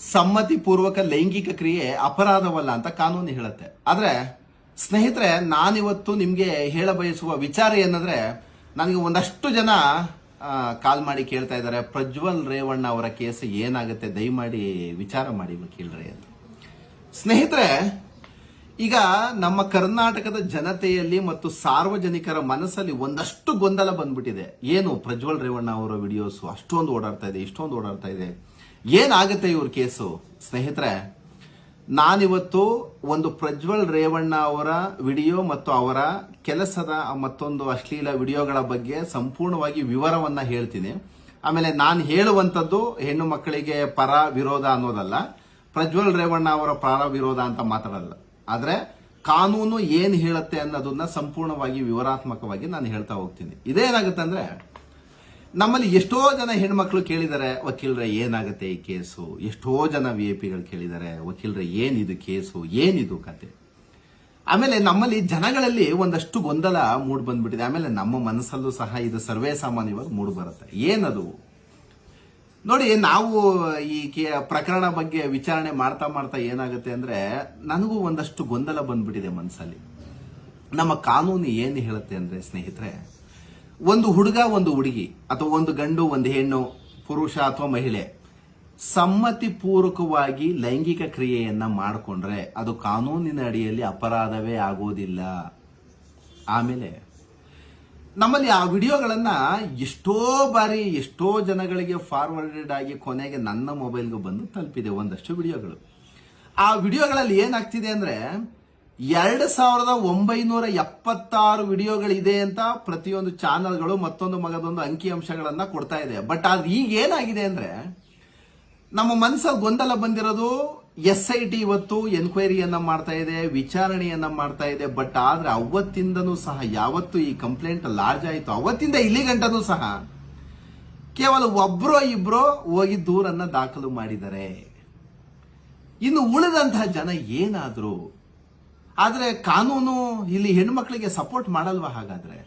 ಸಮ್ಮತಿ ಪೂರ್ವಕ ಲೈಂಗಿಕ ಕ್ರಿಯೆ ಅಪರಾಧವಲ್ಲ ಅಂತ ಕಾನೂನು ಹೇಳುತ್ತೆ. ಆದ್ರೆ ಸ್ನೇಹಿತರೆ, ನಾನಿವತ್ತು ನಿಮ್ಗೆ ಹೇಳ ಬಯಸುವ ವಿಚಾರ ಏನಂದ್ರೆ, ನನಗೆ ಒಂದಷ್ಟು ಜನ ಕಾಲ್ ಮಾಡಿ ಕೇಳ್ತಾ ಇದ್ದಾರೆ. ಪ್ರಜ್ವಲ್ ರೇವಣ್ಣ ಅವರ ಕೇಸ್ ಏನಾಗುತ್ತೆ? ದಯಮಾಡಿ ವಿಚಾರ ಮಾಡಿ ವಕೀಲರೇ ಅಂತ. ಸ್ನೇಹಿತರೆ, ಈಗ ನಮ್ಮ ಕರ್ನಾಟಕದ ಜನತೆಯಲ್ಲಿ ಮತ್ತು ಸಾರ್ವಜನಿಕರ ಮನಸ್ಸಲ್ಲಿ ಒಂದಷ್ಟು ಗೊಂದಲ ಬಂದ್ಬಿಟ್ಟಿದೆ. ಏನು ಪ್ರಜ್ವಲ್ ರೇವಣ್ಣ ಅವರ ವಿಡಿಯೋಸ್ ಅಷ್ಟೊಂದು ಓಡಾಡ್ತಾ ಇದೆ, ಇಷ್ಟೊಂದು ಓಡಾಡ್ತಾ ಇದೆ. ಏನಾಗುತ್ತೆ ಇವ್ರ ಕೇಸು? ಸ್ನೇಹಿತರೆ, ನಾನಿವತ್ತು ಒಂದು ಪ್ರಜ್ವಲ್ ರೇವಣ್ಣ ಅವರ ವಿಡಿಯೋ ಮತ್ತು ಅವರ ಕೆಲಸದ ಮತ್ತೊಂದು ಅಶ್ಲೀಲ ವಿಡಿಯೋಗಳ ಬಗ್ಗೆ ಸಂಪೂರ್ಣವಾಗಿ ವಿವರವನ್ನ ಹೇಳ್ತೀನಿ. ಆಮೇಲೆ ನಾನು ಹೇಳುವಂಥದ್ದು ಹೆಣ್ಣು ಮಕ್ಕಳಿಗೆ ಪರ ವಿರೋಧ ಅನ್ನೋದಲ್ಲ, ಪ್ರಜ್ವಲ್ ರೇವಣ್ಣ ಅವರ ಪರ ವಿರೋಧ ಅಂತ ಮಾತಾಡಲ್ಲ ಆದ್ರೆ ಕಾನೂನು ಏನ್ ಹೇಳುತ್ತೆ ಅನ್ನೋದನ್ನ ಸಂಪೂರ್ಣವಾಗಿ ವಿವರಾತ್ಮಕವಾಗಿ ನಾನು ಹೇಳ್ತಾ ಹೋಗ್ತೀನಿ. ಇದೇನಾಗುತ್ತೆ ಅಂದ್ರೆ ನಮ್ಮಲ್ಲಿ ಎಷ್ಟೋ ಜನ ಹೆಣ್ಮಕ್ಳು ಕೇಳಿದ್ದಾರೆ ವಕೀಲರ, ಏನಾಗುತ್ತೆ ಈ ಕೇಸು? ಎಷ್ಟೋ ಜನ ವಿ ಎ ಪಿಗಳು ಕೇಳಿದ್ದಾರೆ ವಕೀಲರ, ಏನಿದು ಕೇಸು? ಏನಿದು ಕತೆ? ಆಮೇಲೆ ನಮ್ಮಲ್ಲಿ ಜನಗಳಲ್ಲಿ ಒಂದಷ್ಟು ಗೊಂದಲ ಮೂಡ್ ಬಂದ್ಬಿಟ್ಟಿದೆ. ಆಮೇಲೆ ನಮ್ಮ ಮನಸ್ಸಲ್ಲೂ ಸಹ ಇದು ಸರ್ವೇ ಸಾಮಾನ್ಯವಾಗಿ ಮೂಡ್ ಬರುತ್ತೆ. ಏನದು? ನೋಡಿ, ನಾವು ಈ ಪ್ರಕರಣ ಬಗ್ಗೆ ವಿಚಾರಣೆ ಮಾಡ್ತಾ ಮಾಡ್ತಾ ಏನಾಗುತ್ತೆ ಅಂದ್ರೆ, ನನಗೂ ಒಂದಷ್ಟು ಗೊಂದಲ ಬಂದ್ಬಿಟ್ಟಿದೆ ಮನಸ್ಸಲ್ಲಿ. ನಮ್ಮ ಕಾನೂನು ಏನು ಹೇಳುತ್ತೆ ಅಂದ್ರೆ, ಸ್ನೇಹಿತರೆ ಒಂದು ಹುಡುಗ, ಒಂದು ಹುಡುಗಿ, ಅಥವಾ ಒಂದು ಗಂಡು, ಒಂದು ಹೆಣ್ಣು, ಪುರುಷ ಅಥವಾ ಮಹಿಳೆ, ಸಮ್ಮತಿ ಪೂರ್ವಕವಾಗಿ ಲೈಂಗಿಕ ಕ್ರಿಯೆಯನ್ನ ಮಾಡಿಕೊಂಡ್ರೆ ಅದು ಕಾನೂನಿನ ಅಡಿಯಲ್ಲಿ ಅಪರಾಧವೇ ಆಗೋದಿಲ್ಲ. ಆಮೇಲೆ, ನಮ್ಮಲ್ಲಿ ಆ ವಿಡಿಯೋಗಳನ್ನ ಎಷ್ಟೋ ಬಾರಿ, ಎಷ್ಟೋ ಜನಗಳಿಗೆ ಫಾರ್ವರ್ಡೆಡ್ ಆಗಿ ಕೊನೆಗೆ ನನ್ನ ಮೊಬೈಲ್ಗೆ ಬಂದು ತಲುಪಿದೆ ಒಂದಷ್ಟು ವಿಡಿಯೋಗಳು. ಆ ವಿಡಿಯೋಗಳಲ್ಲಿ ಏನಾಗ್ತಿದೆ ಅಂದ್ರೆ ಎರಡು ಸಾವಿರದ ಒಂಬೈನೂರ ಎಪ್ಪತ್ತಾರು ವಿಡಿಯೋಗಳಿದೆ ಅಂತ ಪ್ರತಿಯೊಂದು ಚಾನೆಲ್ಗಳು ಮತ್ತೊಂದು ಮಗದೊಂದು ಅಂಕಿಅಂಶಗಳನ್ನ ಕೊಡ್ತಾ ಇದೆ. ಬಟ್ ಅದು ಈಗ ಏನಾಗಿದೆ ಅಂದ್ರೆ ನಮ್ಮ ಮನಸ್ಸಲ್ಲಿ ಗೊಂದಲ ಬಂದಿರೋದು ಎಸ್ ಐ ಟಿ ಇವತ್ತು ಎನ್ಕ್ವೈರಿಯನ್ನ ಮಾಡ್ತಾ ಇದೆ, ವಿಚಾರಣೆಯನ್ನ ಮಾಡ್ತಾ ಇದೆ. ಬಟ್ ಆದ್ರೆ ಅವತ್ತಿಂದನೂ ಸಹ, ಯಾವತ್ತು ಈ ಕಂಪ್ಲೇಂಟ್ ಲಾರ್ಜ್ ಆಯಿತು. ಅವತ್ತಿಂದ ಇಲ್ಲಿ ಗಂಟನೂ ಸಹ ಕೇವಲ ಒಬ್ರೋ ಇಬ್ರೋ ಹೋಗಿ ದೂರನ್ನ ದಾಖಲು ಮಾಡಿದ್ದಾರೆ ಇನ್ನು ಉಳಿದಂತಹ ಜನ ಏನಾದ್ರು ಆದ್ರೆ ಕಾನೂನು ಇಲ್ಲಿ ಹೆಣ್ಮಕ್ಳಿಗೆ ಸಪೋರ್ಟ್ ಮಾಡಲ್ವಾ ಹಾಗಾದ್ರೆ?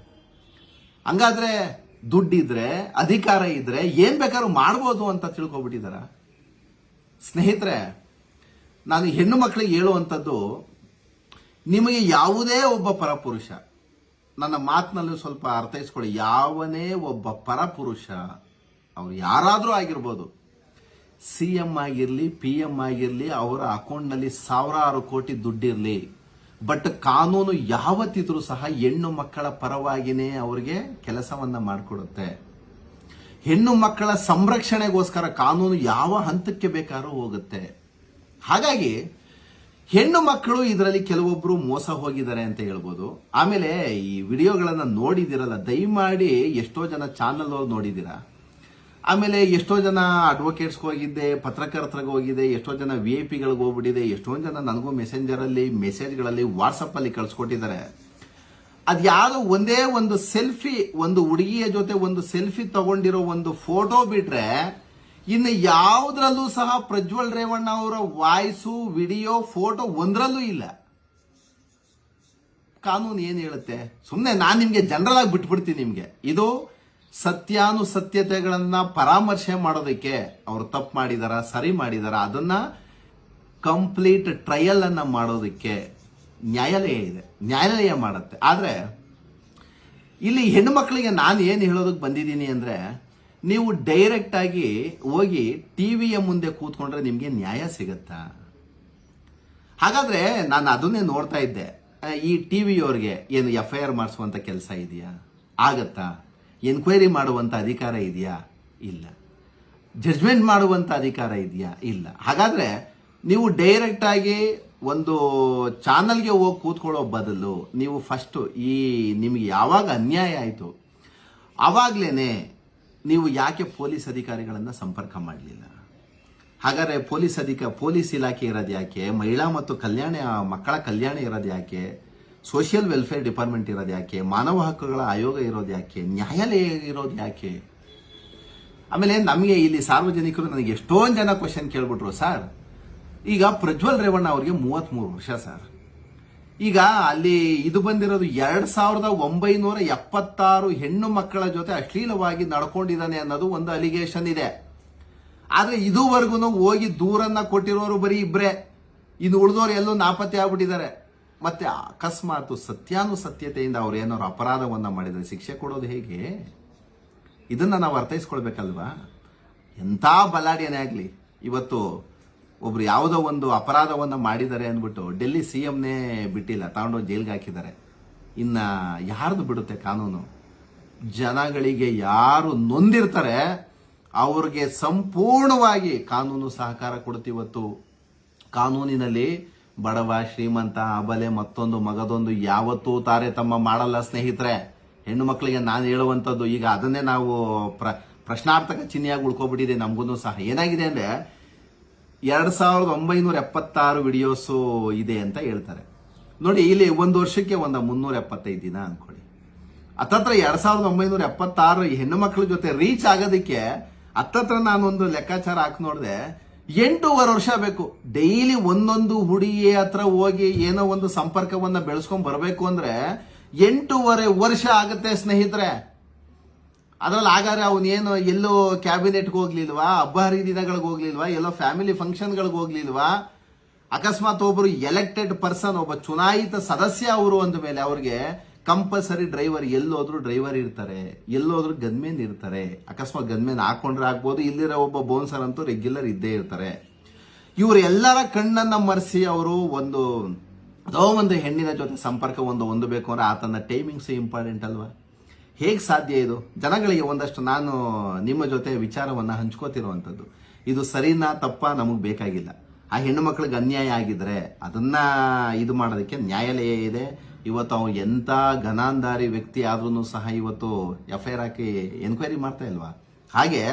ಹಂಗಾದ್ರೆ ದುಡ್ಡಿದ್ರೆ, ಅಧಿಕಾರ ಇದ್ರೆ ಏನ್ ಬೇಕಾದ್ರೂ ಮಾಡ್ಬೋದು ಅಂತ ತಿಳ್ಕೊಬಿಟ್ಟಿದಾರ? ಸ್ನೇಹಿತರೆ, ನಾನು ಹೆಣ್ಣು ಮಕ್ಕಳಿಗೆ ಹೇಳುವಂಥದ್ದು, ನಿಮಗೆ ಯಾವುದೇ ಒಬ್ಬ ಪರಪುರುಷ, ನನ್ನ ಮಾತಿನಲ್ಲೂ ಸ್ವಲ್ಪ ಅರ್ಥೈಸ್ಕೊಳ್ಳಿ, ಯಾವನೇ ಒಬ್ಬ ಪರಪುರುಷ, ಅವ್ರು ಯಾರಾದರೂ ಆಗಿರ್ಬೋದು, ಸಿ ಎಂ ಆಗಿರಲಿ, ಪಿ ಎಂ ಆಗಿರಲಿ, ಅವರ ಅಕೌಂಟ್ನಲ್ಲಿ ಸಾವಿರಾರು ಕೋಟಿ ದುಡ್ಡಿರಲಿ. ಬಟ್ ಕಾನೂನು ಯಾವತ್ತಿದ್ರೂ ಸಹ ಹೆಣ್ಣು ಮಕ್ಕಳ ಪರವಾಗಿನೇ ಅವರಿಗೆ ಕೆಲಸವನ್ನ ಮಾಡಿಕೊಡುತ್ತೆ. ಹೆಣ್ಣು ಮಕ್ಕಳ ಸಂರಕ್ಷಣೆಗೋಸ್ಕರ ಕಾನೂನು ಯಾವ ಹಂತಕ್ಕೆ ಬೇಕಾದ್ರೂ ಹೋಗುತ್ತೆ. ಹಾಗಾಗಿ ಹೆಣ್ಣು ಮಕ್ಕಳು ಇದರಲ್ಲಿ ಕೆಲವೊಬ್ರು ಮೋಸ ಹೋಗಿದ್ದಾರೆ ಅಂತ ಹೇಳ್ಬೋದು. ಆಮೇಲೆ ಈ ವಿಡಿಯೋಗಳನ್ನ ನೋಡಿದಿರಲ್ಲ, ದಯಮಾಡಿ ಎಷ್ಟೋ ಜನ ಚಾನಲ್ ನೋಡಿದ್ದೀರಾ? ಆಮೇಲೆ ಎಷ್ಟೋ ಜನ ಅಡ್ವೊಕೇಟ್ಸ್ಗೆ ಹೋಗಿದ್ದೆ, ಪತ್ರಕರ್ತರಿಗೆ ಹೋಗಿದೆ ಎಷ್ಟೋ ಜನ ವಿ ಐ ಪಿಗಳಿಗೆ ಹೋಗ್ಬಿಟ್ಟಿದೆ ಎಷ್ಟೊಂದು ಜನ ನನಗೂ ಮೆಸೆಂಜರಲ್ಲಿ ಮೆಸೇಜ್ಗಳಲ್ಲಿ ವಾಟ್ಸಪ್ಪಲ್ಲಿ ಅಲ್ಲಿ ಅದು ಅದ್ಯಾವುದೋ ಒಂದೇ ಒಂದು ಸೆಲ್ಫಿ ಒಂದು ಹುಡುಗಿಯ ಜೊತೆ ಒಂದು ಸೆಲ್ಫಿ ತಗೊಂಡಿರೋ ಒಂದು ಫೋಟೋ ಬಿಟ್ರೆ, ಇನ್ನು ಯಾವುದ್ರಲ್ಲೂ ಸಹ ಪ್ರಜ್ವಲ್ ರೇವಣ್ಣ ಅವರ ವಾಯ್ಸು ವಿಡಿಯೋ ಫೋಟೋ ಒಂದರಲ್ಲೂ ಇಲ್ಲ. ಕಾನೂನು ಏನು ಹೇಳುತ್ತೆ? ಸುಮ್ಮನೆ ನಾನು ನಿಮಗೆ ಜನರಲ್ ಆಗಿ ಬಿಟ್ಬಿಡ್ತೀನಿ ನಿಮಗೆ. ಇದು ಸತ್ಯಾನುಸತ್ಯತೆಗಳನ್ನ ಪರಾಮರ್ಶೆ ಮಾಡೋದಕ್ಕೆ ಅವರು ತಪ್ಪು ಮಾಡಿದಾರ, ಸರಿ ಮಾಡಿದಾರ, ಅದನ್ನ ಕಂಪ್ಲೀಟ್ ಟ್ರಯಲ್ ಅನ್ನ ಮಾಡೋದಕ್ಕೆ ನ್ಯಾಯಾಲಯ ಇದೆ. ನ್ಯಾಯಾಲಯ ಮಾಡುತ್ತೆ. ಆದ್ರೆ, ಇಲ್ಲಿ ಹೆಣ್ಣು ಮಕ್ಕಳಿಗೆ ನಾನು ಏನು ಹೇಳೋದಕ್ಕೆ ಬಂದಿದ್ದೀನಿ ಅಂದ್ರೆ, ನೀವು ಡೈರೆಕ್ಟ್ ಆಗಿ ಹೋಗಿ ಟಿವಿಯ ಮುಂದೆ ಕೂತ್ಕೊಂಡ್ರೆ ನಿಮಗೆ ನ್ಯಾಯ ಸಿಗುತ್ತಾ? ಹಾಗಾದ್ರೆ ನಾನು ಅದನ್ನೇ ನೋಡ್ತಾ ಇದ್ದೆ. ಈ ಟಿವಿಯವ್ರಿಗೆ ಏನು ಎಫ್ ಐ ಆರ್ ಮಾಡಿಸುವಂತ ಕೆಲಸ ಇದೆಯಾ? ಆಗತ್ತಾ? ಎನ್ಕ್ವೈರಿ ಮಾಡುವಂಥ ಅಧಿಕಾರ ಇದೆಯಾ? ಇಲ್ಲ. ಜಡ್ಜ್ಮೆಂಟ್ ಮಾಡುವಂಥ ಅಧಿಕಾರ ಇದೆಯಾ? ಇಲ್ಲ. ಹಾಗಾದರೆ ನೀವು ಡೈರೆಕ್ಟಾಗಿ ಒಂದು ಚಾನಲ್ಗೆ ಹೋಗಿ ಕೂತ್ಕೊಳ್ಳೋ ಬದಲು ನೀವು ಫಸ್ಟು ಈ ನಿಮಗೆ ಯಾವಾಗ ಅನ್ಯಾಯ ಆಯಿತು ಆವಾಗಲೇ ನೀವು ಯಾಕೆ ಪೊಲೀಸ್ ಅಧಿಕಾರಿಗಳನ್ನು ಸಂಪರ್ಕ ಮಾಡಲಿಲ್ಲ? ಹಾಗಾದರೆ ಪೊಲೀಸ್ ಅಧಿಕ, ಪೊಲೀಸ್ ಇಲಾಖೆ ಇರೋದು ಯಾಕೆ ಮಹಿಳಾ ಮತ್ತು ಕಲ್ಯಾಣ, ಮಕ್ಕಳ ಕಲ್ಯಾಣ ಇರೋದು ಯಾಕೆ ಸೋಷಿಯಲ್ ವೆಲ್ಫೇರ್ ಡಿಪಾರ್ಟ್ಮೆಂಟ್ ಇರೋದು ಯಾಕೆ? ಮಾನವ ಹಕ್ಕುಗಳ ಆಯೋಗ ಇರೋದು ಯಾಕೆ? ನ್ಯಾಯಾಲಯ ಇರೋದು ಯಾಕೆ? ಆಮೇಲೆ ನಮಗೆ ಇಲ್ಲಿ ಸಾರ್ವಜನಿಕರು ನನಗೆ ಎಷ್ಟೊಂದು ಜನ ಕ್ವಶನ್ ಕೇಳ್ಬಿಟ್ರು ಸರ್ ಈಗ ಪ್ರಜ್ವಲ್ ರೇವಣ್ಣ ಅವರಿಗೆ ಮೂವತ್ಮೂರು ವರ್ಷ ಸರ್ ಈಗ ಅಲ್ಲಿ ಇದು ಬಂದಿರೋದು ಎರಡ್ ಸಾವಿರದ ಒಂಬೈನೂರ ಎಪ್ಪತ್ತಾರು ಹೆಣ್ಣು ಮಕ್ಕಳ ಜೊತೆ ಅಶ್ಲೀಲವಾಗಿ ನಡ್ಕೊಂಡಿದ್ದಾನೆ ಅನ್ನೋದು ಒಂದು ಅಲಿಗೇಷನ್ ಇದೆ. ಆದ್ರೆ ಇದುವರೆಗೂ ಹೋಗಿ ದೂರನ್ನ ಕೊಟ್ಟಿರೋರು ಬರೀ ಇಬ್ಬರೇ ಇನ್ನು ಉಳಿದವರು ಎಲ್ಲೋ ನಾಪತ್ತೆ ಆಗ್ಬಿಟ್ಟಿದ್ದಾರೆ. ಮತ್ತೆ ಅಕಸ್ಮಾತ್ ಸತ್ಯಾನುಸತ್ಯತೆಯಿಂದ ಅವ್ರು ಏನಾದ್ರು ಅಪರಾಧವನ್ನ ಮಾಡಿದರೆ ಶಿಕ್ಷೆ ಕೊಡೋದು ಹೇಗೆ? ಇದನ್ನ ನಾವು ಅರ್ಥೈಸ್ಕೊಳ್ಬೇಕಲ್ವಾ? ಎಂಥ ಬಲಾಢ್ಯನೇ ಆಗಲಿ. ಇವತ್ತು ಒಬ್ರು ಯಾವುದೋ ಒಂದು ಅಪರಾಧವನ್ನ ಮಾಡಿದ್ದಾರೆ ಅಂದ್ಬಿಟ್ಟು ಡೆಲ್ಲಿ ಸಿ ಎಂನೇ ಬಿಟ್ಟಿಲ್ಲ ತಗೊಂಡೋಗಿ ಜೈಲ್ಗೆ ಹಾಕಿದ್ದಾರೆ. ಇನ್ನ ಯಾರ್ದು ಬಿಡುತ್ತೆ ಕಾನೂನು? ಜನಗಳಿಗೆ ಯಾರು ನೊಂದಿರ್ತಾರೆ, ಅವ್ರಿಗೆ ಸಂಪೂರ್ಣವಾಗಿ ಕಾನೂನು ಸಹಕಾರ ಕೊಡುತ್ತಿವತ್ತು ಕಾನೂನಿನಲ್ಲಿ. ಬಡವ, ಶ್ರೀಮಂತ, ಅಬಲೆ, ಮತ್ತೊಂದು ಮಗದೊಂದು ಯಾವತ್ತೂ ತಾರತಮ್ಮ ಮಾಡಲ್ಲ ಸ್ನೇಹಿತರೆ. ಹೆಣ್ಣು ಮಕ್ಕಳಿಗೆ ನಾನು ಹೇಳುವಂಥದ್ದು, ಈಗ ಅದನ್ನೇ ನಾವು ಪ್ರ, ಪ್ರಶ್ನಾರ್ಥಕ ಚಿಹ್ನೆಯಾಗಿ ಉಳ್ಕೊಬಿಟ್ಟಿದೆ ನಮಗೂ ಸಹ. ಏನಾಗಿದೆ ಅಂದರೆ, ಎರಡು ಸಾವಿರದ ಒಂಬೈನೂರ ಎಪ್ಪತ್ತಾರು ವಿಡಿಯೋಸು ಇದೆ ಅಂತ ಹೇಳ್ತಾರೆ. ನೋಡಿ, ಇಲ್ಲಿ ಒಂದು ವರ್ಷಕ್ಕೆ ಒಂದು ಮುನ್ನೂರ ಎಪ್ಪತ್ತೈದು ದಿನ ಅಂದ್ಕೊಳ್ಳಿ ಹತ್ತತ್ರ ಎರಡು ಸಾವಿರದ ಒಂಬೈನೂರ ಎಪ್ಪತ್ತಾರು ಹೆಣ್ಣು ಮಕ್ಕಳ ಜೊತೆ ರೀಚ್ ಆಗೋದಕ್ಕೆ ಹತ್ತತ್ರ ನಾನೊಂದು ಲೆಕ್ಕಾಚಾರ ಹಾಕಿ ನೋಡಿದೆ. ಎಂಟೂವರೆ ವರ್ಷ ಬೇಕು. ಡೈಲಿ ಒಂದೊಂದು ಹುಡುಗಿ ಹತ್ರ ಹೋಗಿ ಏನೋ ಒಂದು ಸಂಪರ್ಕವನ್ನ ಬೆಳೆಸ್ಕೊಂಡ್ ಬರಬೇಕು ಅಂದ್ರೆ ಎಂಟೂವರೆ ವರ್ಷ ಆಗುತ್ತೆ ಸ್ನೇಹಿತರೆ. ಅದ್ರಲ್ಲಿ ಹಾಗಾದ್ರೆ ಅವನೇನು ಎಲ್ಲೋ ಕ್ಯಾಬಿನೆಟ್ಗೆ ಹೋಗ್ಲಿಲ್ವಾ? ಹಬ್ಬ ಹರಿದಿನಗಳಿಗೆ ಹೋಗ್ಲಿಲ್ವಾ? ಎಲ್ಲೋ ಫ್ಯಾಮಿಲಿ ಫಂಕ್ಷನ್ಗಳಿಗೆ ಹೋಗ್ಲಿಲ್ವಾ? ಅಕಸ್ಮಾತ್ ಒಬ್ಬರು ಎಲೆಕ್ಟೆಡ್ ಪರ್ಸನ್, ಒಬ್ಬ ಚುನಾಯಿತ ಸದಸ್ಯ ಅವರು ಅಂದ ಮೇಲೆ ಅವ್ರಿಗೆ ಕಂಪಲ್ಸರಿ ಡ್ರೈವರ್ ಎಲ್ಲೋದ್ರು ಡ್ರೈವರ್ ಇರ್ತಾರೆ, ಎಲ್ಲೋದ್ರು ಗನ್ಮೇನ್ ಇರ್ತಾರೆ. ಅಕಸ್ಮಾತ್ ಗನ್ಮೇನ್ ಹಾಕೊಂಡ್ರೆ ಆಗ್ಬೋದು, ಇಲ್ಲಿರೋ ಒಬ್ಬ ಬೋನ್ಸರ್ ಅಂತೂ ರೆಗ್ಯುಲರ್ ಇದ್ದೇ ಇರ್ತಾರೆ. ಇವರು ಎಲ್ಲರ ಕಣ್ಣನ್ನ ಮರೆಸಿ ಅವರು ಒಂದು ಅದೋ ಒಂದು ಹೆಣ್ಣಿನ ಜೊತೆ ಸಂಪರ್ಕ ಒಂದು ಹೊಂದಬೇಕು ಅಂದ್ರೆ ಆತನ ಟೈಮಿಂಗ್ಸ್ ಇಂಪಾರ್ಟೆಂಟ್ ಅಲ್ವಾ? ಹೇಗೆ ಸಾಧ್ಯ ಇದು? ಜನಗಳಿಗೆ ಒಂದಷ್ಟು ನಾನು ನಿಮ್ಮ ಜೊತೆ ವಿಚಾರವನ್ನ ಹಂಚ್ಕೋತಿರುವಂಥದ್ದು ಇದು ಸರಿನಾ ತಪ್ಪ ನಮಗೆ ಬೇಕಾಗಿಲ್ಲ. ಆ ಹೆಣ್ಣು ಮಕ್ಕಳಿಗೆ ಅನ್ಯಾಯ ಆಗಿದ್ರೆ ಅದನ್ನ ಇದು ಮಾಡೋದಕ್ಕೆ ನ್ಯಾಯಾಲಯ ಇದೆ. ಇವತ್ತು ಅವ್ನು ಎಂಥ ಘನಾಂಧಾರಿ ವ್ಯಕ್ತಿ ಆದ್ರೂ ಸಹ ಇವತ್ತು ಎಫ್ ಐ ಆರ್ ಹಾಕಿ ಎನ್ಕ್ವೈರಿ ಮಾಡ್ತಾ ಇಲ್ವಾ? ಹಾಗೆ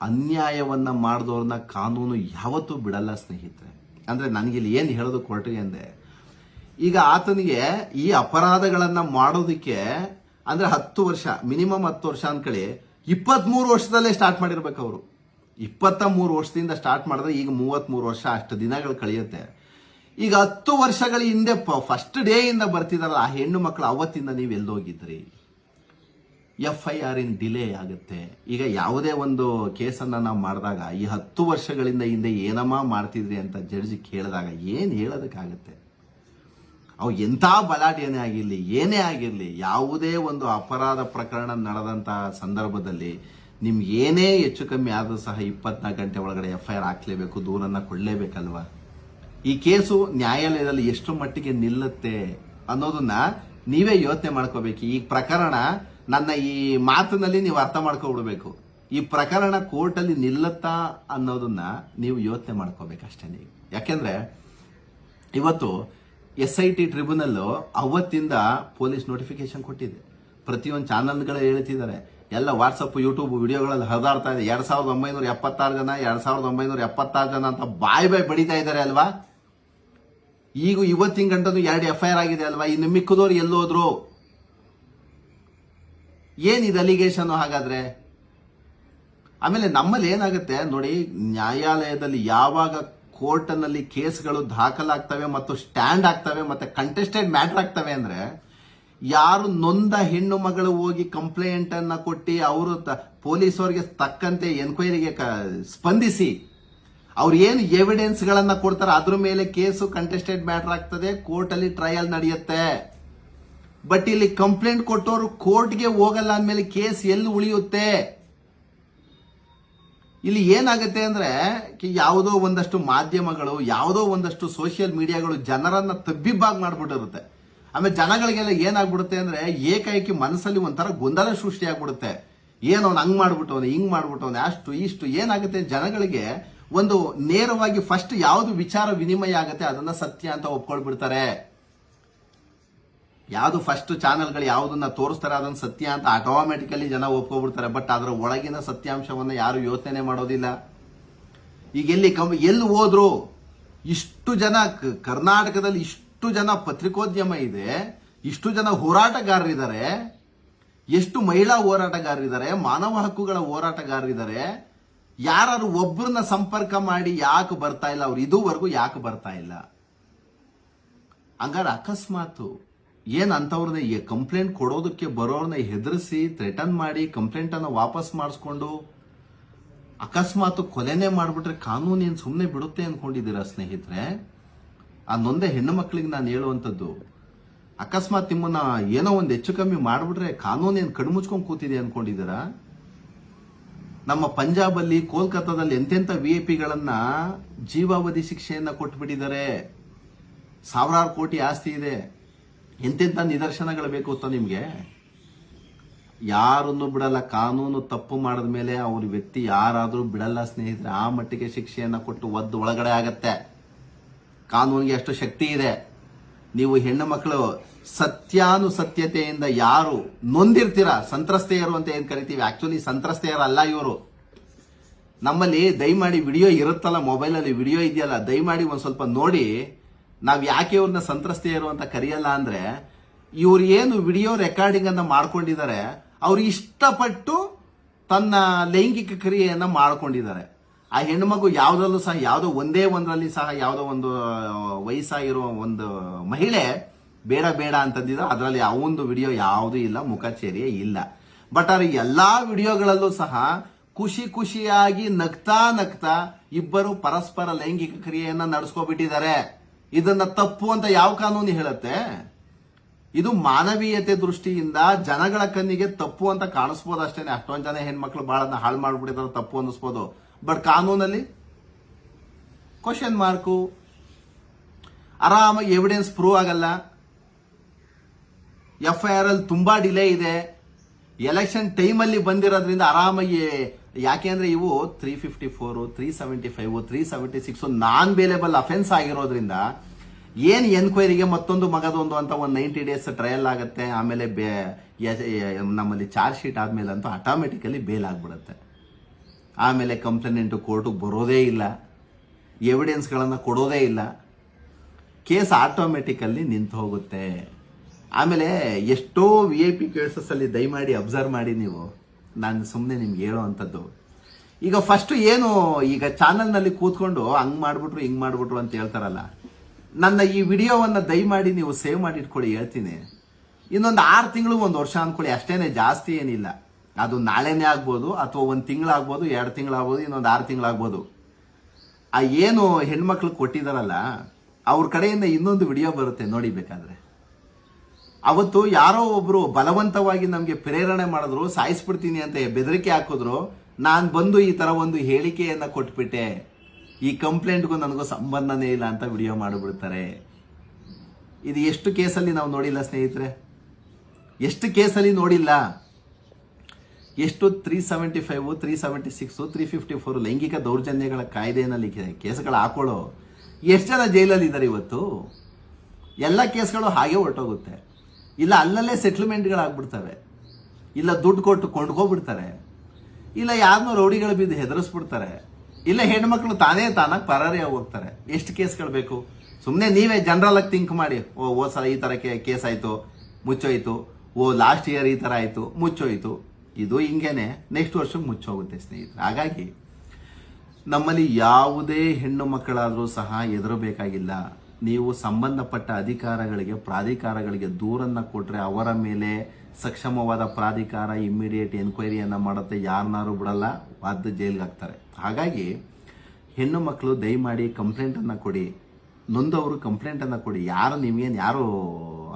ಅನ್ಯಾಯವನ್ನ ಮಾಡಿದವ್ರನ್ನ ಕಾನೂನು ಯಾವತ್ತೂ ಬಿಡಲ್ಲ ಸ್ನೇಹಿತರೆ. ಅಂದ್ರೆ ನನಗಿಲ್ಲಿ ಏನು ಹೇಳೋದು ಕೊರಟಿಗೆ ಅಂದೆ, ಈಗ ಆತನಿಗೆ ಈ ಅಪರಾಧಗಳನ್ನ ಮಾಡೋದಕ್ಕೆ ಅಂದ್ರೆ ಹತ್ತು ವರ್ಷ, ಮಿನಿಮಮ್ ಹತ್ತು ವರ್ಷ ಅನ್ಕೊಳ್ಳಿ, ಇಪ್ಪತ್ಮೂರು ವರ್ಷದಲ್ಲೇ ಸ್ಟಾರ್ಟ್ ಮಾಡಿರ್ಬೇಕು ಅವರು. ಇಪ್ಪತ್ತ ಮೂರು ವರ್ಷದಿಂದ ಸ್ಟಾರ್ಟ್ ಮಾಡಿದ್ರೆ ಈಗ ಮೂವತ್ಮೂರು ವರ್ಷ ಅಷ್ಟು ದಿನಗಳು ಕಳೆಯುತ್ತೆ. ಈಗ ಹತ್ತು ವರ್ಷಗಳ ಹಿಂದೆ ಫಸ್ಟ್ ಡೇ ಇಂದ ಬರ್ತಿದಾರಲ್ಲ, ಆ ಹೆಣ್ಣು ಮಕ್ಕಳು ಅವತ್ತಿಂದ ನೀವು ಎಲ್ಲೋಗಿದ್ರಿ F I R in delay ಆಗುತ್ತೆ. ಈಗ ಯಾವುದೇ ಒಂದು ಕೇಸನ್ನ ನಾವು ಮಾಡಿದಾಗ, ಈ ಹತ್ತು ವರ್ಷಗಳಿಂದ ಹಿಂದೆ ಏನಮ್ಮ ಮಾಡ್ತಿದ್ರಿ ಅಂತ ಜಡ್ಜ್ ಕೇಳಿದಾಗ ಏನು ಹೇಳೋದಕ್ಕಾಗತ್ತೆ? ಅವು ಎಂಥ ಬಲಾಢ್ಯನೇ ಆಗಿರಲಿ, ಏನೇ ಆಗಿರಲಿ, ಯಾವುದೇ ಒಂದು ಅಪರಾಧ ಪ್ರಕರಣ ನಡೆದಂತಹ ಸಂದರ್ಭದಲ್ಲಿ ನಿಮ್ಗೆ ಏನೇ ಹೆಚ್ಚು ಕಮ್ಮಿ ಆದರೂ ಸಹ ಇಪ್ಪತ್ನಾಲ್ಕು ಗಂಟೆ ಒಳಗಡೆ ಎಫ್ ಐ ಆರ್ ಹಾಕ್ಲೇಬೇಕು, ದೂರನ್ನ ಕೊಡಲೇಬೇಕಲ್ವಾ? ಈ ಕೇಸು ನ್ಯಾಯಾಲಯದಲ್ಲಿ ಎಷ್ಟು ಮಟ್ಟಿಗೆ ನಿಲ್ಲುತ್ತೆ ಅನ್ನೋದನ್ನ ನೀವೇ ಯೋಚನೆ ಮಾಡ್ಕೋಬೇಕು. ಈ ಪ್ರಕರಣ ನನ್ನ ಈ ಮಾತಿನಲ್ಲಿ ನೀವು ಅರ್ಥ ಮಾಡ್ಕೊಬಿಡ್ಬೇಕು. ಈ ಪ್ರಕರಣ ಕೋರ್ಟಲ್ಲಿ ನಿಲ್ಲುತ್ತಾ ಅನ್ನೋದನ್ನ ನೀವು ಯೋಚನೆ ಮಾಡ್ಕೋಬೇಕಷ್ಟೇ ನೀವು. ಯಾಕೆಂದ್ರೆ ಇವತ್ತು ಎಸ್ ಐ ಟಿ ಟ್ರಿಬ್ಯುನಲ್ ಅವತ್ತಿಂದ ಪೊಲೀಸ್ ನೋಟಿಫಿಕೇಶನ್ ಕೊಟ್ಟಿದೆ. ಪ್ರತಿಯೊಂದು ಚಾನಲ್ಗಳು ಹೇಳ್ತಿದ್ದಾರೆ. ಎಲ್ಲ ವಾಟ್ಸಪ್, ಯೂಟ್ಯೂಬ್ ವಿಡಿಯೋಗಳಲ್ಲಿ ಹರಿದಾಡ್ತಾ ಇದೆ. ಎರಡ್ ಸಾವಿರದ ಒಂಬೈನೂರ ಎಪ್ಪತ್ತಾರು ಜನ, ಎರಡ್ ಸಾವಿರದ ಒಂಬೈನೂರ ಎಪ್ಪತ್ತಾರು ಜನ ಅಂತ ಬಾಯ್ ಬಾಯ್ ಬಡಿತಾ ಇದ್ದಾರೆ ಅಲ್ವಾ? ಈಗ ಇವತ್ತಿನ ಗಂಟನು ಎರಡು ಎಫ್ ಐ ಆಗಿದೆ ಅಲ್ವಾ? ಇನ್ನು ಮಿಕ್ಕದವ್ರು ಎಲ್ಲೋದ್ರು? ಏನಿದೆ ಅಲಿಗೇಷನ್ ಹಾಗಾದ್ರೆ? ಆಮೇಲೆ ನಮ್ಮಲ್ಲಿ ಏನಾಗುತ್ತೆ? ನೋಡಿ, ನ್ಯಾಯಾಲಯದಲ್ಲಿ ಯಾವಾಗ ಕೋರ್ಟ್ನಲ್ಲಿ ಕೇಸ್ಗಳು ದಾಖಲಾಗ್ತವೆ ಮತ್ತು ಸ್ಟ್ಯಾಂಡ್ ಆಗ್ತವೆ ಮತ್ತೆ ಕಂಟೆಸ್ಟೆಡ್ ಮ್ಯಾಟರ್ ಆಗ್ತವೆ ಅಂದ್ರೆ, ಯಾರು ನೊಂದ ಹೆಣ್ಣು ಮಗಳು ಹೋಗಿ ಕಂಪ್ಲೇಂಟ್ ಅನ್ನ ಕೊಟ್ಟು ಅವರು ಪೊಲೀಸರಿಗೆ ತಕ್ಕಂತೆ ಎನ್ಕ್ವೈರಿಗೆ ಸ್ಪಂದಿಸಿ ಅವ್ರು ಏನು ಎವಿಡೆನ್ಸ್ ಗಳನ್ನ ಕೊಡ್ತಾರೆ, ಅದ್ರ ಮೇಲೆ ಕೇಸು ಕಂಟೆಸ್ಟೆಡ್ ಮ್ಯಾಟರ್ ಆಗ್ತದೆ ಕೋರ್ಟ್ ಅಲ್ಲಿ ಟ್ರಯಲ್ ನಡೆಯುತ್ತೆ. ಬಟ್ ಇಲ್ಲಿ ಕಂಪ್ಲೇಂಟ್ ಕೊಟ್ಟವರು ಕೋರ್ಟ್ಗೆ ಹೋಗಲ್ಲ ಅಂದ್ಮೇಲೆ ಕೇಸ್ ಎಲ್ಲಿ ಉಳಿಯುತ್ತೆ? ಇಲ್ಲಿ ಏನಾಗುತ್ತೆ ಅಂದ್ರೆ ಯಾವುದೋ ಒಂದಷ್ಟು ಮಾಧ್ಯಮಗಳು, ಯಾವುದೋ ಒಂದಷ್ಟು ಸೋಷಿಯಲ್ ಮೀಡಿಯಾಗಳು ಜನರನ್ನ ತಬ್ಬಿಬ್ಬಾಗಿ ಮಾಡ್ಬಿಟ್ಟಿರುತ್ತೆ. ಆಮೇಲೆ ಜನಗಳಿಗೆಲ್ಲ ಏನಾಗ್ಬಿಡುತ್ತೆ ಅಂದ್ರೆ, ಏಕಾಏಕಿ ಮನಸ್ಸಲ್ಲಿ ಒಂಥರ ಗೊಂದಲ ಸೃಷ್ಟಿ ಆಗ್ಬಿಡುತ್ತೆ. ಏನೋ ಹಂಗ್ ಮಾಡ್ಬಿಟ್ಟವನು, ಹಿಂಗ್ ಮಾಡ್ಬಿಟ್ಟವನು, ಅಷ್ಟು, ಇಷ್ಟು, ಏನಾಗುತ್ತೆ ಜನಗಳಿಗೆ ಒಂದು ನೇರವಾಗಿ ಫಸ್ಟ್ ಯಾವುದು ವಿಚಾರ ವಿನಿಮಯ ಆಗುತ್ತೆ ಅದನ್ನ ಸತ್ಯ ಅಂತ ಒಪ್ಕೊಳ್ಬಿಡ್ತಾರೆ. ಯಾವುದು ಫಸ್ಟ್ ಚಾನೆಲ್ಗಳು ಯಾವುದನ್ನ ತೋರಿಸ್ತಾರೆ ಅದನ್ನ ಸತ್ಯ ಅಂತ ಆಟೋಮೆಟಿಕಲಿ ಜನ ಒಪ್ಕೊಬಿಡ್ತಾರೆ ಬಟ್ ಅದರ ಒಳಗಿನ ಸತ್ಯಾಂಶವನ್ನ ಯಾರು ಯೋಚನೆ ಮಾಡೋದಿಲ್ಲ. ಈಗ ಎಲ್ಲಿ ಕಮ್, ಎಲ್ಲಿ ಹೋದ್ರು ಇಷ್ಟು ಜನ ಕ- ಕರ್ನಾಟಕದಲ್ಲಿ ಇಷ್ಟು ಜನ ಪತ್ರಿಕೋದ್ಯಮ ಇದೆ, ಇಷ್ಟು ಜನ ಹೋರಾಟಗಾರರಿದ್ದಾರೆ ಎಷ್ಟು ಮಹಿಳಾ ಹೋರಾಟಗಾರರಿದ್ದಾರೆ ಮಾನವ ಹಕ್ಕುಗಳ ಹೋರಾಟಗಾರರಿದ್ದಾರೆ ಯಾರು ಒಬ್ಬರನ್ನ ಸಂಪರ್ಕ ಮಾಡಿ ಯಾಕೆ ಬರ್ತಾ ಇಲ್ಲ, ಅವ್ರು ಇದುವರೆಗೂ ಯಾಕೆ ಬರ್ತಾ ಇಲ್ಲ? ಹಂಗಾರೆ ಅಕಸ್ಮಾತು ಏನ್ ಅಂತವ್ರನ್ನ ಕಂಪ್ಲೇಂಟ್ ಕೊಡೋದಕ್ಕೆ ಬರೋರ್ನ ಹೆದರಿಸಿ ಥ್ರೆಟನ್ ಮಾಡಿ ಕಂಪ್ಲೇಂಟ್ ಅನ್ನ ವಾಪಸ್ ಮಾಡಿಸ್ಕೊಂಡು ಅಕಸ್ಮಾತ್ ಕೊಲೆನೇ ಮಾಡಿಬಿಟ್ರೆ ಕಾನೂನು ಏನು ಸುಮ್ಮನೆ ಬಿಡುತ್ತೆ ಅನ್ಕೊಂಡಿದ್ದೀರಾ ಸ್ನೇಹಿತರೆ? ಆ ನೊಂದ ಹೆಣ್ಣು ಮಕ್ಕಳಿಗೆ ನಾನು ಹೇಳುವಂಥದ್ದು, ಅಕಸ್ಮಾತ್ ನಿಮ್ಮನ್ನ ಏನೋ ಒಂದು ಹೆಚ್ಚು ಕಮ್ಮಿ ಮಾಡಿಬಿಟ್ರೆ ಕಾನೂನೇನು ಕಣ್ಮುಚ್ಕೊಂಡು ಕೂತಿದೆ ಅನ್ಕೊಂಡಿದ್ದೀರಾ? ನಮ್ಮ ಪಂಜಾಬಲ್ಲಿ ಕೋಲ್ಕತ್ತಾದಲ್ಲಿ ಎಂತೆಂಥ ವಿ ಐ ಪಿಗಳನ್ನ ಜೀವಾವಧಿ ಶಿಕ್ಷೆಯನ್ನ ಕೊಟ್ಬಿಟ್ಟಿದ್ದಾರೆ. ಸಾವಿರಾರು ಕೋಟಿ ಆಸ್ತಿ ಇದೆ. ಎಂತೆಂಥ ನಿದರ್ಶನಗಳು ಬೇಕು ಅಂತ ನಿಮಗೆ? ಯಾರನ್ನು ಬಿಡಲ್ಲ, ಕಾನೂನು ತಪ್ಪು ಮಾಡಿದ ಮೇಲೆ ಅವ್ರ ವ್ಯಕ್ತಿ ಯಾರಾದರೂ ಬಿಡಲ್ಲ ಸ್ನೇಹಿತರೆ, ಆ ಮಟ್ಟಿಗೆ ಶಿಕ್ಷೆಯನ್ನ ಕೊಟ್ಟು ಒದ್ದು ಒಳಗಡೆ ಆಗತ್ತೆ. ಕಾನೂನಿಗೆ ಅಷ್ಟು ಶಕ್ತಿ ಇದೆ. ನೀವು ಹೆಣ್ಣು ಮಕ್ಕಳು ಸತ್ಯಾನುಸತ್ಯತೆಯಿಂದ ಯಾರು ನೊಂದಿರ್ತೀರಾ? ಸಂತ್ರಸ್ತೆಯರು ಅಂತ ಏನು ಕರಿತೀವಿ? ಆಕ್ಚುಲಿ ಸಂತ್ರಸ್ತೆಯರಲ್ಲ ಇವರು. ನಮ್ಮಲ್ಲಿ ದಯಮಾಡಿ ವಿಡಿಯೋ ಇರುತ್ತಲ್ಲ ಮೊಬೈಲಲ್ಲಿ, ವಿಡಿಯೋ ಇದೆಯಲ್ಲ, ದಯಮಾಡಿ ಒಂದು ಸ್ವಲ್ಪ ನೋಡಿ. ನಾವು ಯಾಕೆ ಇವ್ರನ್ನ ಸಂತ್ರಸ್ತೆಯರು ಅಂತ ಕರೆಯಲ್ಲ ಅಂದ್ರೆ, ಇವ್ರು ಏನು ವಿಡಿಯೋ ರೆಕಾರ್ಡಿಂಗ್ ಅನ್ನ ಮಾಡ್ಕೊಂಡಿದ್ದಾರೆ, ಅವ್ರು ಇಷ್ಟಪಟ್ಟು ತನ್ನ ಲೈಂಗಿಕ ಕ್ರಿಯೆಯನ್ನು ಮಾಡ್ಕೊಂಡಿದ್ದಾರೆ. ಆ ಹೆಣ್ಮಗು ಯಾವ್ದ್ರಲ್ಲೂ ಸಹ, ಯಾವುದೋ ಒಂದೇ ಒಂದರಲ್ಲಿ ಸಹ, ಯಾವುದೋ ಒಂದು ವಯಸ್ಸಾಗಿರೋ ಒಂದು ಮಹಿಳೆ ಬೇಡ ಬೇಡ ಅಂತಂದಿದ್ರು, ಅದರಲ್ಲಿ ಅವೊಂದು ವಿಡಿಯೋ ಯಾವುದೂ ಇಲ್ಲ, ಮುಖಚೇರಿಯೇ ಇಲ್ಲ. ಬಟ್ ಅವ್ರ ಎಲ್ಲಾ ವಿಡಿಯೋಗಳಲ್ಲೂ ಸಹ ಖುಷಿ ಖುಷಿಯಾಗಿ ನಗ್ತಾ ನಗ್ತಾ ಇಬ್ಬರು ಪರಸ್ಪರ ಲೈಂಗಿಕ ಕ್ರಿಯೆಯನ್ನ ನಡೆಸ್ಕೊಬಿಟ್ಟಿದ್ದಾರೆ. ಇದನ್ನ ತಪ್ಪು ಅಂತ ಯಾವ ಕಾನೂನು ಹೇಳುತ್ತೆ? ಇದು ಮಾನವೀಯತೆ ದೃಷ್ಟಿಯಿಂದ ಜನಗಳ ಕಣ್ಣಿಗೆ ತಪ್ಪು ಅಂತ ಕಾಣಿಸ್ಬೋದು ಅಷ್ಟೇನೆ. ಅಷ್ಟೊಂದು ಜನ ಹೆಣ್ಮಕ್ಳು ಬಹಳ ಹಾಳು ಮಾಡ್ಬಿಟ್ಟಿದ್ದಾರೆ ತಪ್ಪು ಅನ್ನಿಸ್ಬೋದು. ಬಟ್ ಕಾನೂನಲ್ಲಿ? ಕ್ವಶನ್ ಮಾರ್ಕು ಆರಾಮಾಗಿ ಎವಿಡೆನ್ಸ್ ಪ್ರೂವ್ ಆಗಲ್ಲ. ಎಫ್ ಐ ಆರ್ ಅಲ್ಲಿ ತುಂಬಾ ಡಿಲೇ ಇದೆ. ಎಲೆಕ್ಷನ್ ಟೈಮಲ್ಲಿ ಬಂದಿರೋದ್ರಿಂದ ಆರಾಮಾಗಿ ಯಾಕೆ ಅಂದ್ರೆ ಇವು three fifty four three seventy five three seventy six non bailable offence ಆಗಿರೋದ್ರಿಂದ ಏನ್ ಎನ್ಕ್ವೈರಿಗೆ ಮತ್ತೊಂದು ಮಗದೊಂದು ಅಂತ ಒಂದು ನೈಂಟಿ ಡೇಸ್ ಟ್ರಯಲ್ ಆಗುತ್ತೆ. ಆಮೇಲೆ ನಮ್ಮಲ್ಲಿ ಚಾರ್ಜ್ ಶೀಟ್ ಆದ್ಮೇಲೆ ಅಂತೂ ಆಟೋಮೆಟಿಕಲಿ ಬೇಲ್ ಆಗ್ಬಿಡುತ್ತೆ. ಆಮೇಲೆ ಕಂಪ್ಲೇನೆಂಟು ಕೋರ್ಟಿಗೆ ಬರೋದೇ ಇಲ್ಲ. ಎವಿಡೆನ್ಸ್ಗಳನ್ನು ಕೊಡೋದೇ ಇಲ್ಲ. ಕೇಸ್ ಆಟೋಮೆಟಿಕಲ್ಲಿ ನಿಂತು ಹೋಗುತ್ತೆ. ಆಮೇಲೆ ಎಷ್ಟೋ ವಿ ಐ ಪಿ ಕೇಸಸ್ ಅಲ್ಲಿ ದಯಮಾಡಿ ಅಬ್ಸರ್ವ್ ಮಾಡಿ ನೀವು. ನಾನು ಸುಮ್ಮನೆ ನಿಮ್ಗೆ ಹೇಳೋ ಅಂಥದ್ದು. ಈಗ ಫಸ್ಟ್ ಏನು, ಈಗ ಚಾನಲ್ನಲ್ಲಿ ಕೂತ್ಕೊಂಡು ಹಂಗ್ ಮಾಡ್ಬಿಟ್ರು, ಹಿಂಗ್ ಮಾಡ್ಬಿಟ್ರು ಅಂತ ಹೇಳ್ತಾರಲ್ಲ. ನನ್ನ ಈ ವಿಡಿಯೋವನ್ನ ದಯಮಾಡಿ ನೀವು ಸೇವ್ ಮಾಡಿ ಇಟ್ಕೊಳ್ಳಿ ಹೇಳ್ತೀನಿ. ಇನ್ನೊಂದು ಆರು ತಿಂಗಳು ಒಂದು ವರ್ಷ ಅಂದ್ಕೊಳ್ಳಿ ಅಷ್ಟೇನೆ ಜಾಸ್ತಿ ಏನಿಲ್ಲ. ಅದು ನಾಳೆನೇ ಆಗ್ಬೋದು, ಅಥವಾ ಒಂದು ತಿಂಗಳಾಗ್ಬೋದು, ಎರಡು ತಿಂಗಳಾಗ್ಬೋದು, ಇನ್ನೊಂದು ಆರು ತಿಂಗಳಾಗ್ಬೋದು. ಆ ಏನು ಹೆಣ್ಮಕ್ಳು ಕೊಟ್ಟಿದಾರಲ್ಲ, ಅವ್ರ ಕಡೆಯಿಂದ ಇನ್ನೊಂದು ವಿಡಿಯೋ ಬರುತ್ತೆ, ನೋಡಿ ಬೇಕಾದ್ರೆ. ಅವತ್ತು ಯಾರೋ ಒಬ್ರು ಬಲವಂತವಾಗಿ ನಮ್ಗೆ ಪ್ರೇರಣೆ ಮಾಡಿದ್ರು, ಸಾಯಿಸ್ಬಿಡ್ತೀನಿ ಅಂತ ಬೆದರಿಕೆ ಹಾಕಿದ್ರು, ನಾನು ಬಂದು ಈ ತರ ಒಂದು ಹೇಳಿಕೆಯನ್ನ ಕೊಟ್ಬಿಟ್ಟೆ. ಈ ಕಂಪ್ಲೇಂಟ್ಗೂ ನನಗೂ ಸಂಬಂಧನೇ ಇಲ್ಲ ಅಂತ ವಿಡಿಯೋ ಮಾಡಿಬಿಡ್ತಾರೆ. ಇದು ಎಷ್ಟು ಕೇಸಲ್ಲಿ ನಾವು ನೋಡಿಲ್ಲ ಸ್ನೇಹಿತರೆ? ಎಷ್ಟು ಕೇಸಲ್ಲಿ ನೋಡಿಲ್ಲ? ಎಷ್ಟು three seventy five three seventy six three fifty four ಲೈಂಗಿಕ ದೌರ್ಜನ್ಯಗಳ ಕಾಯ್ದೆಯಲ್ಲಿ ಕೇಸ್ಗಳು ಹಾಕೊಳ್ಳೋ ಎಷ್ಟು ಜನ ಜೈಲಲ್ಲಿ ಇದ್ದಾರೆ ಇವತ್ತು? ಎಲ್ಲ ಕೇಸ್ಗಳು ಹಾಗೆ ಹೊರಟೋಗುತ್ತೆ. ಇಲ್ಲ, ಅಲ್ಲಲ್ಲೇ ಸೆಟ್ಲ್ಮೆಂಟ್ಗಳಾಗ್ಬಿಡ್ತವೆ ಇಲ್ಲ, ದುಡ್ಡು ಕೊಟ್ಟು ಕೊಂಡ್ಕೊಬಿಡ್ತಾರೆ. ಇಲ್ಲ ಯಾರನ್ನೂ ರೌಡಿಗಳು ಬಿದ್ದು ಹೆದರಿಸ್ಬಿಡ್ತಾರೆ. ಇಲ್ಲ, ಹೆಣ್ಮಕ್ಳು ತಾನೇ ತಾನಾಗಿ ಪರಾರಿಯಾಗಿ ಹೋಗ್ತಾರೆ. ಎಷ್ಟು ಕೇಸ್ಗಳು ಬೇಕು? ಸುಮ್ಮನೆ ನೀವೇ ಜನರಲ್ ಥಿಂಕ್ ಮಾಡಿ. ಓ ಓ ಸಲ ಈ ಥರ ಕೇಸ್ ಆಯಿತು, ಮುಚ್ಚೋಯ್ತು. ಓ ಲಾಸ್ಟ್ ಇಯರ್ ಈ ಥರ ಆಯಿತು, ಮುಚ್ಚೋಯ್ತು. ಇದು ಹಿಂಗೇನೆ ನೆಕ್ಸ್ಟ್ ವರ್ಷಕ್ಕೆ ಮುಚ್ಚೋಗುತ್ತೆ ಸ್ನೇಹಿತರೆ. ಹಾಗಾಗಿ ನಮ್ಮಲ್ಲಿ ಯಾವುದೇ ಹೆಣ್ಣು ಮಕ್ಕಳಾದರೂ ಸಹ ಹೆದರಬೇಕಾಗಿಲ್ಲ. ನೀವು ಸಂಬಂಧಪಟ್ಟ ಅಧಿಕಾರಗಳಿಗೆ, ಪ್ರಾಧಿಕಾರಗಳಿಗೆ ದೂರನ್ನ ಕೊಟ್ರೆ ಅವರ ಮೇಲೆ ಸಕ್ಷಮವಾದ ಪ್ರಾಧಿಕಾರ ಇಮ್ಮಿಡಿಯೇಟ್ ಎನ್ಕ್ವೈರಿಯನ್ನ ಮಾಡುತ್ತೆ ಯಾರನ್ನಾರು ಬಿಡಲ್ಲ ಬಾಧ್ಯ ಜೈಲ್ಗೆ ಹಾಕ್ತಾರೆ. ಹಾಗಾಗಿ ಹೆಣ್ಣು ಮಕ್ಕಳು ದಯಮಾಡಿ ಕಂಪ್ಲೇಂಟನ್ನು ಕೊಡಿ. ನೊಂದವರು ಕಂಪ್ಲೇಂಟನ್ನು ಕೊಡಿ. ಯಾರು ನಿಮಗೇನು ಯಾರು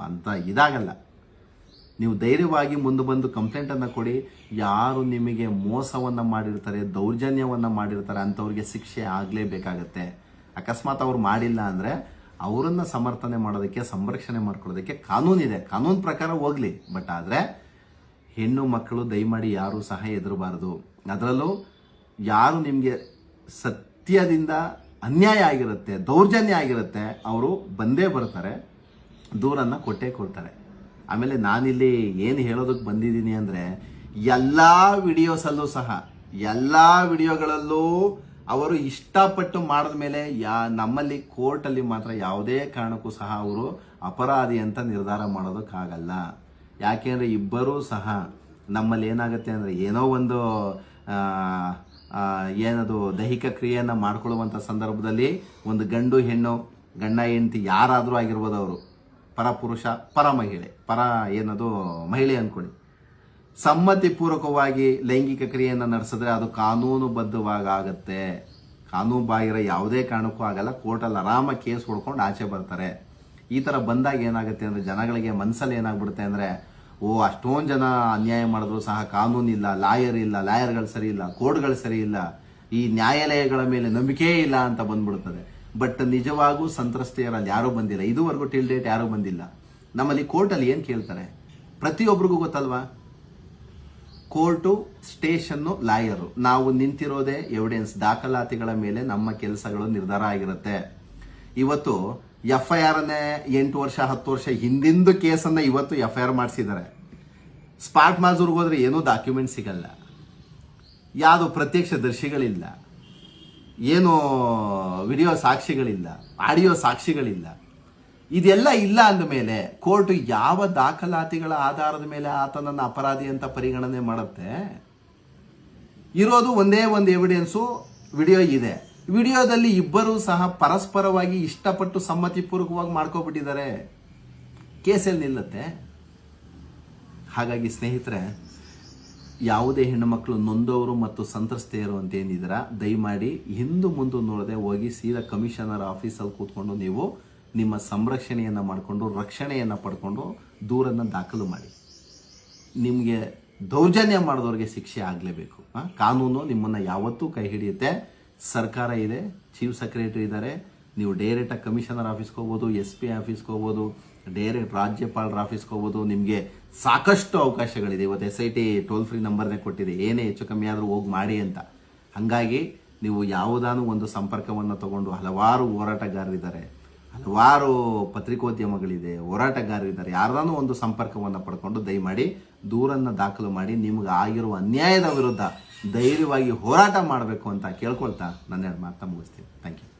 ಅಂತ ಇದಾಗಲ್ಲ. ನೀವು ಧೈರ್ಯವಾಗಿ ಮುಂದೆ ಬಂದು ಕಂಪ್ಲೇಂಟನ್ನು ಕೊಡಿ. ಯಾರು ನಿಮಗೆ ಮೋಸವನ್ನು ಮಾಡಿರ್ತಾರೆ, ದೌರ್ಜನ್ಯವನ್ನು ಮಾಡಿರ್ತಾರೆ ಅಂಥವ್ರಿಗೆ ಶಿಕ್ಷೆ ಆಗಲೇಬೇಕಾಗತ್ತೆ. ಅಕಸ್ಮಾತ್ ಅವ್ರು ಮಾಡಿಲ್ಲ ಅಂದರೆ ಅವರನ್ನ ಸಮರ್ಥನೆ ಮಾಡೋದಕ್ಕೆ, ಸಂರಕ್ಷಣೆ ಮಾಡ್ಕೊಳ್ಳೋದಕ್ಕೆ ಕಾನೂನಿದೆ ಕಾನೂನು ಪ್ರಕಾರ ಹೋಗ್ಲಿ. ಬಟ್ ಆದರೆ ಹೆಣ್ಣು ಮಕ್ಕಳು ದಯಮಾಡಿ ಯಾರೂ ಸಹ ಎದುರಬಾರದು ಅದರಲ್ಲೂ ಯಾರು ನಿಮಗೆ ಸತ್ಯದಿಂದ ಅನ್ಯಾಯ ಆಗಿರುತ್ತೆ, ದೌರ್ಜನ್ಯ ಆಗಿರುತ್ತೆ, ಅವರು ಬಂದೇ ಬರ್ತಾರೆ, ದೂರನ್ನ ಕೊಟ್ಟೇ ಕೊಡ್ತಾರೆ. ಆಮೇಲೆ ನಾನಿಲ್ಲಿ ಏನು ಹೇಳೋದಕ್ಕೆ ಬಂದಿದ್ದೀನಿ ಅಂದರೆ, ಎಲ್ಲ ವಿಡಿಯೋಸಲ್ಲೂ ಸಹ, ಎಲ್ಲ ವಿಡಿಯೋಗಳಲ್ಲೂ ಅವರು ಇಷ್ಟಪಟ್ಟು ಮಾಡಿದ ಮೇಲೆ ಯಾ, ನಮ್ಮಲ್ಲಿ ಕೋರ್ಟಲ್ಲಿ ಮಾತ್ರ ಯಾವುದೇ ಕಾರಣಕ್ಕೂ ಸಹ ಅವರು ಅಪರಾಧಿ ಅಂತ ನಿರ್ಧಾರ ಮಾಡೋದಕ್ಕಾಗಲ್ಲ. ಯಾಕೆಂದರೆ ಇಬ್ಬರೂ ಸಹ ನಮ್ಮಲ್ಲಿ ಏನಾಗುತ್ತೆ ಅಂದರೆ ಏನೋ ಒಂದು ಏನದು ದೈಹಿಕ ಕ್ರಿಯೆಯನ್ನು ಮಾಡ್ಕೊಳ್ಳುವಂಥ ಸಂದರ್ಭದಲ್ಲಿ ಒಂದು ಗಂಡು, ಹೆಣ್ಣು, ಗಂಡ, ಹೆಂಡತಿ ಯಾರಾದರೂ ಆಗಿರ್ಬೋದು ಅವರು. ಪರ ಪುರುಷ ಪರ ಮಹಿಳೆ ಪರ ಏನದು ಮಹಿಳೆ ಅಂದ್ಕೊಳ್ಳಿ ಸಮ್ಮತಿಪೂರ್ವಕವಾಗಿ ಲೈಂಗಿಕ ಕ್ರಿಯೆಯನ್ನು ನಡೆಸಿದ್ರೆ ಅದು ಕಾನೂನುಬದ್ಧವಾಗಿ ಆಗತ್ತೆ ಕಾನೂನು ಬಾಹಿರ ಯಾವುದೇ ಕಾರಣಕ್ಕೂ ಆಗಲ್ಲ. ಕೋರ್ಟಲ್ಲಿ ಆರಾಮ ಕೇಸ್ ಹೊಡ್ಕೊಂಡು ಆಚೆ ಬರ್ತಾರೆ. ಈ ಥರ ಬಂದಾಗ ಏನಾಗುತ್ತೆ ಅಂದರೆ ಜನಗಳಿಗೆ ಮನಸ್ಸಲ್ಲಿ ಏನಾಗ್ಬಿಡುತ್ತೆ ಅಂದರೆ, ಓ, ಅಷ್ಟೊಂದು ಜನ ಅನ್ಯಾಯ ಮಾಡಿದ್ರು ಸಹ ಕಾನೂನಿಲ್ಲ ಲಾಯರ್ ಇಲ್ಲ, ಲಾಯರ್ಗಳು ಸರಿ ಇಲ್ಲ, ಕೋರ್ಟ್ಗಳು ಸರಿ ಇಲ್ಲ, ಈ ನ್ಯಾಯಾಲಯಗಳ ಮೇಲೆ ನಂಬಿಕೆ ಇಲ್ಲ ಅಂತ ಬಂದ್ಬಿಡ್ತದೆ. ಬಟ್ ನಿಜವಾಗೂ ಸಂತ್ರಸ್ತೆಯರಲ್ಲಿ ಯಾರೂ ಬಂದಿಲ್ಲ. ಇದುವರೆಗೂ ಟಿಲ್ ಡೇಟ್ ಯಾರೂ ಬಂದಿಲ್ಲ. ನಮ್ಮಲ್ಲಿ ಕೋರ್ಟಲ್ಲಿ ಏನು ಕೇಳ್ತಾರೆ? ಪ್ರತಿಯೊಬ್ಬರಿಗೂ ಗೊತ್ತಲ್ವಾ? Court, station, lawyer. ನಾವು ನಿಂತಿರೋದೇ ಎವಿಡೆನ್ಸ್ ದಾಖಲಾತಿಗಳ ಮೇಲೆ ನಮ್ಮ ಕೆಲಸಗಳು ನಿರ್ಧಾರ ಆಗಿರುತ್ತೆ. ಇವತ್ತು ಎಫ್ ಐ ಆರ್ನೇ ಎಂಟು ವರ್ಷ, ಹತ್ತು ವರ್ಷ ಹಿಂದಿಂದು ಕೇಸನ್ನ ಇವತ್ತು ಎಫ್ ಐ ಆರ್ ಮಾಡಿಸಿದ್ದಾರೆ. ಸ್ಪಾಟ್ ಮಾಜೂರ್ಗೆ ಹೋದ್ರೆ ಏನೂ ಡಾಕ್ಯುಮೆಂಟ್ ಸಿಗಲ್ಲ. ಯಾವುದು ಪ್ರತ್ಯಕ್ಷ ದರ್ಶಿಗಳಿಲ್ಲ. ಏನು ವಿಡಿಯೋ ಸಾಕ್ಷಿಗಳಿಲ್ಲ, ಆಡಿಯೋ ಸಾಕ್ಷಿಗಳಿಲ್ಲ. ಇದೆಲ್ಲ ಇಲ್ಲ ಅಂದ ಮೇಲೆ ಕೋರ್ಟ್ ಯಾವ ದಾಖಲಾತಿಗಳ ಆಧಾರದ ಮೇಲೆ ಆತನನ್ನು ಅಪರಾಧಿ ಅಂತ ಪರಿಗಣನೆ ಮಾಡುತ್ತೆ? ಇರೋದು ಒಂದೇ ಒಂದು ಎವಿಡೆನ್ಸು ವಿಡಿಯೋ ಇದೆ. ವಿಡಿಯೋದಲ್ಲಿ ಇಬ್ಬರೂ ಸಹ ಪರಸ್ಪರವಾಗಿ ಇಷ್ಟಪಟ್ಟು ಸಮ್ಮತಿಪೂರ್ವಕವಾಗಿ ಮಾಡ್ಕೊಬಿಟ್ಟಿದ್ದಾರೆ. ಕೇಸಲ್ಲಿ ನಿಲ್ಲುತ್ತೆ. ಹಾಗಾಗಿ ಸ್ನೇಹಿತರೆ, ಯಾವುದೇ ಹೆಣ್ಣುಮಕ್ಕಳು ನೊಂದವರು ಮತ್ತು ಸಂತ್ರಸ್ತೆಯರು ಅಂತ ಏನಿದ್ದೀರಾ ದಯಮಾಡಿ ಹಿಂದು ಮುಂದೆ ನೋಡದೆ ಹೋಗಿ ಸೀದಾ ಕಮಿಷನರ್ ಆಫೀಸಲ್ಲಿ ಕೂತ್ಕೊಂಡು ನೀವು ನಿಮ್ಮ ಸಂರಕ್ಷಣೆಯನ್ನು ಮಾಡಿಕೊಂಡು, ರಕ್ಷಣೆಯನ್ನು ಪಡ್ಕೊಂಡು ದೂರನ್ನು ದಾಖಲು ಮಾಡಿ. ನಿಮಗೆ ದೌರ್ಜನ್ಯ ಮಾಡಿದವ್ರಿಗೆ ಶಿಕ್ಷೆ ಆಗಲೇಬೇಕು. ಕಾನೂನು ನಿಮ್ಮನ್ನು ಯಾವತ್ತೂ ಕೈ ಹಿಡಿಯುತ್ತೆ. ಸರ್ಕಾರ ಇದೆ, ಚೀಫ್ ಸೆಕ್ರೆಟರಿ ಇದ್ದಾರೆ ನೀವು ಡೈರೆಕ್ಟಾಗಿ ಕಮಿಷನರ್ ಆಫೀಸ್ಗೆ ಹೋಗ್ಬೋದು, ಎಸ್ ಪಿ ಆಫೀಸ್ಗೆ ಹೋಗ್ಬೋದು, ಡೈರೆಕ್ಟ್ ರಾಜ್ಯಪಾಲರ ಆಫೀಸ್ಗೆ ಹೋಗ್ಬೋದು. ನಿಮಗೆ ಸಾಕಷ್ಟು ಅವಕಾಶಗಳಿದೆ. ಇವತ್ತು S I T toll free ನಂಬರ್ನೇ ಕೊಟ್ಟಿದೆ. ಏನೇ ಹೆಚ್ಚು ಕಮ್ಮಿ ಆದರೂ ಹೋಗಿ ಮಾಡಿ ಅಂತ. ಹಾಗಾಗಿ ನೀವು ಯಾವುದಾನು ಒಂದು ಸಂಪರ್ಕವನ್ನು ತಗೊಂಡು ಹಲವಾರು ಹೋರಾಟಗಾರರಿದ್ದಾರೆ. ಹಲವಾರು ಪತ್ರಿಕೋದ್ಯಮಗಳಿದೆ, ಹೋರಾಟಗಾರರಿದ್ದಾರೆ. ಯಾರ್ದಾನು ಒಂದು ಸಂಪರ್ಕವನ್ನು ಪಡ್ಕೊಂಡು ದಯಮಾಡಿ ದೂರನ್ನು ದಾಖಲು ಮಾಡಿ, ನಿಮ್ಗೆ ಆಗಿರುವ ಅನ್ಯಾಯದ ವಿರುದ್ಧ ಧೈರ್ಯವಾಗಿ ಹೋರಾಟ ಮಾಡಬೇಕು ಅಂತ ಕೇಳ್ಕೊಳ್ತಾ ನನ್ನ ಮಾತನ್ನ ಮುಗಿಸ್ತೀನಿ. Thank you